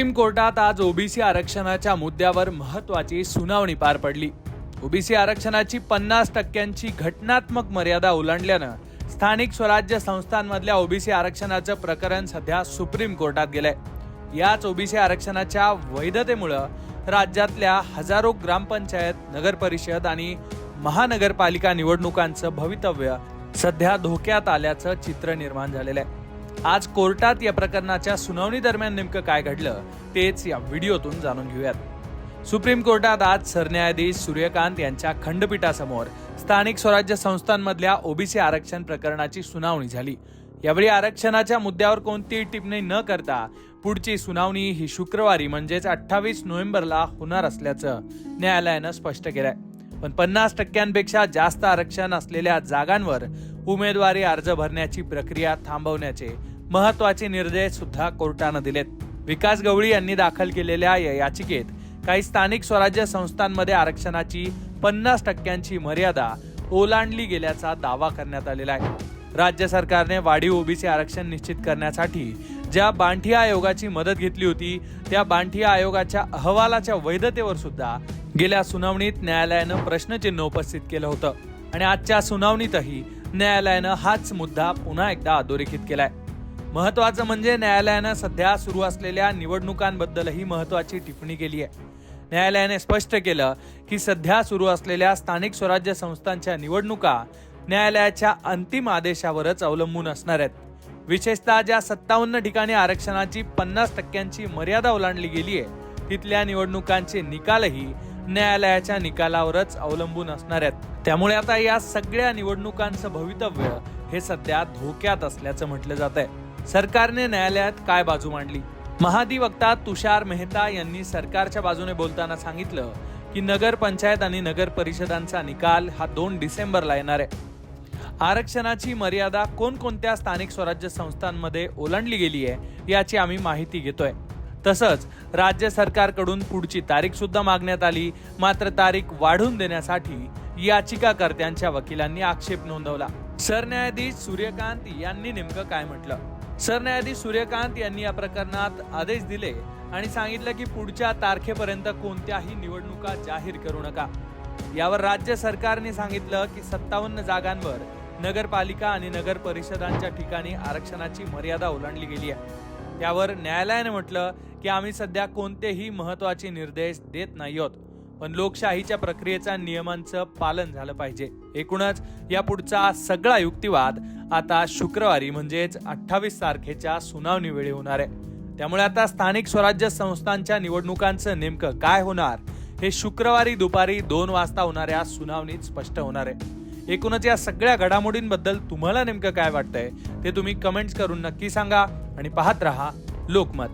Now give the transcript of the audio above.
Supreme कोर्टात आज OBC आरक्षणाच्या मुद्द्यावर महत्वाची सुनावणी पार पडली. ओबीसी आरक्षणाची पन्नास टक्क्यांची घटनात्मक मर्यादा ओलांडल्यानं स्थानिक स्वराज्य संस्थांमधल्या ओबीसी आरक्षणाचं प्रकरण सध्या सुप्रीम कोर्टात गेलंय. याच ओबीसी आरक्षणाच्या वैधतेमुळं राज्यातल्या हजारो ग्रामपंचायत नगरपरिषद आणि महानगरपालिका निवडणुकांचं भवितव्य सध्या धोक्यात आल्याचं चित्र निर्माण झालेलं आहे. आज कोर्टात या प्रकरणाच्या सुनावणी दरम्यान नेमकं काय घडलं तेच या व्हिडिओतून जाणून घेऊयात. सुप्रीम कोर्टात आज सरन्यायाधीश सूर्यकांत यांच्या खंडपीठासमोर स्थानिक स्वराज्य संस्थांमधल्या ओबीसी आरक्षण प्रकरणाची सुनावणी झाली. यावेळी आरक्षणाच्या मुद्द्यावर कोणतीही टिप्पणी न करता पुढची सुनावणी ही शुक्रवारी म्हणजेच अठ्ठावीस नोव्हेंबरला होणार असल्याचं न्यायालयानं स्पष्ट केलंय. पण पन्नास टक्क्यांपेक्षा जास्त आरक्षण असलेल्या जागांवर उमेदवारी अर्ज भरण्याची प्रक्रिया थांबवण्याचे महत्त्वाचे निर्देश सुद्धा कोर्टानं दिलेत. विकास गवळी यांनी दाखल केलेल्या या याचिकेत काही स्थानिक स्वराज्य संस्थांमध्ये आरक्षणाची पन्नास टक्क्यांची मर्यादा ओलांडली गेल्याचा दावा करण्यात आलेला आहे. राज्य सरकारने वाढीव ओबीसी आरक्षण निश्चित करण्यासाठी ज्या बांठिया आयोगाची मदत घेतली होती त्या बांठिया आयोगाच्या अहवालाच्या वैधतेवर सुद्धा गेल्या सुनावणीत न्यायालयानं प्रश्नचिन्ह उपस्थित केलं होतं. आणि आजच्या सुनावणीतही न्यायालयानं हाच मुद्दा पुन्हा एकदा अधोरेखित केलाय. महत्वाचं म्हणजे न्यायालयानं सध्या सुरू असलेल्या निवडणुकांबद्दलही महत्वाची टिप्पणी केली आहे न्यायालयाने स्पष्ट केलं की सध्या सुरू असलेल्या स्थानिक स्वराज्य संस्थांच्या निवडणुका न्यायालयाच्या अंतिम आदेशावरच अवलंबून असणार आहेत. विशेषतः ज्या सत्तावन्न ठिकाणी आरक्षणाची पन्नास टक्क्यांची मर्यादा ओलांडली गेली आहे तिथल्या निवडणुकांचे निकालही न्यायालयाच्या निकालावरच अवलंबून असणार आहेत. त्यामुळे आता या सगळ्या निवडणुकांचं भवितव्य हे सध्या धोक्यात असल्याचं म्हटलं जात आहे सरकारने न्यायालयात काय बाजू मांडली? महाधिवक्ता तुषार मेहता यांनी सरकारच्या बाजूने बोलताना सांगितलं की नगरपंचायत आणि नगर परिषदांचा निकाल हा दोन डिसेंबरला येणार आहे. आरक्षणाची मर्यादा कोणकोणत्या स्थानिक स्वराज्य संस्थांमध्ये ओलांडली गेली आहे याची आम्ही माहिती घेतोय. तसंच राज्य सरकारकडून पुढची तारीख सुद्धा मागण्यात आली मात्र तारीख वाढवून देण्यासाठी याचिकाकर्त्यांच्या वकिलांनी आक्षेप नोंदवला. सरन्यायाधीश सूर्यकांत यांनी नेमकं काय म्हटलं? सरन्यायाधीश सूर्यकांत यांनी या प्रकरणात आदेश दिले आणि सांगितलं की पुढच्या तारखेपर्यंत कोणत्याही निवडणुका जाहीर करू नका. यावर राज्य सरकारने सांगितलं की सत्तावन्न जागांवर नगरपालिका आणि नगर परिषदांच्या ठिकाणी आरक्षणाची मर्यादा ओलांडली गेली आहे. त्यावर न्यायालयाने म्हटलं की आम्ही सध्या कोणतेही महत्त्वाचे निर्देश देत नाही आहोत. पण लोकशाहीच्या प्रक्रियेचा नियमांचं पालन झालं पाहिजे. एकूणच या पुढचा सगळा युक्तिवाद आता शुक्रवारी म्हणजेच अठ्ठावीस तारखेच्या सुनावणीवेळी होणार आहे. त्यामुळे आता स्थानिक स्वराज्य संस्थांच्या निवडणुकांचं नेमकं काय होणार? हे शुक्रवारी दुपारी दोन वाजता होणाऱ्या सुनावणीत स्पष्ट होणार आहे. एकूणच या सगळ्या घडामोडींबद्दल तुम्हाला नेमकं काय वाटतंय? ते तुम्ही कमेंट्स करून नक्की सांगा आणि पाहत रहा लोकमत.